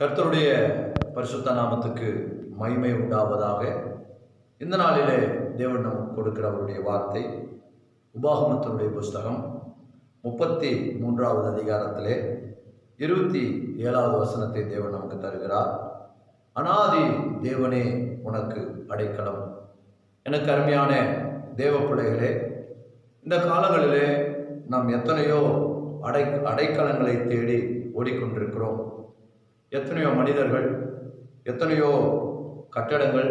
கர்த்தருடைய பரிசுத்த நாமத்துக்கு மகிமை உண்டாவதாக. இந்த நாளிலே தேவன் நமக்கு கொடுக்கிற அவருடைய வார்த்தை உபாகமத்தினுடைய புஸ்தகம் முப்பத்தி மூன்றாவது அதிகாரத்திலே இருபத்தி ஏழாவது வசனத்தை தேவன் நமக்கு தருகிறார். அனாதி தேவனே உனக்கு அடைக்கலம். எனக்கு அருமையான தேவ பிள்ளைகளே இந்த காலங்களிலே நாம் எத்தனையோ அடை அடைக்கலங்களை தேடி ஓடிக்கொண்டிருக்கிறோம். எத்தனையோ மனிதர்கள் எத்தனையோ கட்டடங்கள்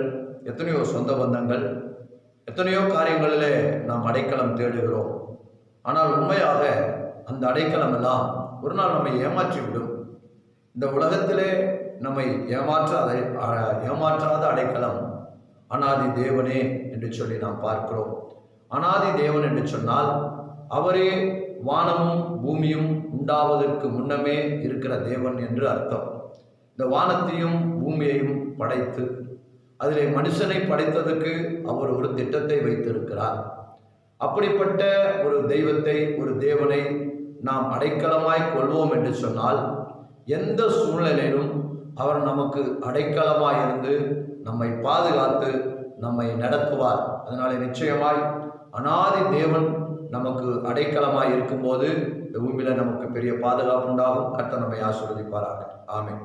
எத்தனையோ சொந்த பந்தங்கள் எத்தனையோ காரியங்களிலே நாம் அடைக்கலம் தேடுகிறோம். ஆனால் உண்மையாக அந்த அடைக்கலம் எல்லாம் ஒரு நாள் நம்மை ஏமாற்றிவிடும் இந்த உலகத்திலே நம்மை ஏமாற்றாத ஏமாற்றாத அடைக்கலம் அனாதி தேவனே என்று சொல்லி நாம் பார்க்கிறோம். அனாதி தேவன் என்று சொன்னால் அவரே வானமும் பூமியும் உண்டாவதற்கு முன்னமே இருக்கிற தேவன் என்று அர்த்தம். இந்த வானத்தையும் பூமியையும் படைத்து அதிலே மனுஷனை படைத்ததற்கு அவர் ஒரு திட்டத்தை வைத்திருக்கிறார். அப்படிப்பட்ட ஒரு தெய்வத்தை ஒரு தேவனை நாம் அடைக்கலமாய் கொள்வோம் என்று சொன்னால் எந்த சூழ்நிலையிலும் அவர் நமக்கு அடைக்கலமாய் இருந்து நம்மை பாதுகாத்து நம்மை நடத்துவார். அதனாலே நிச்சயமாய் அனாதி தேவன் நமக்கு அடைக்கலமாய் இருக்கும்போது இந்த பூமியில நமக்கு பெரிய பாதுகாப்பு உண்டாகும். கர்த்தர் நம்மை ஆசீர்வதிப்பாராக. ஆமே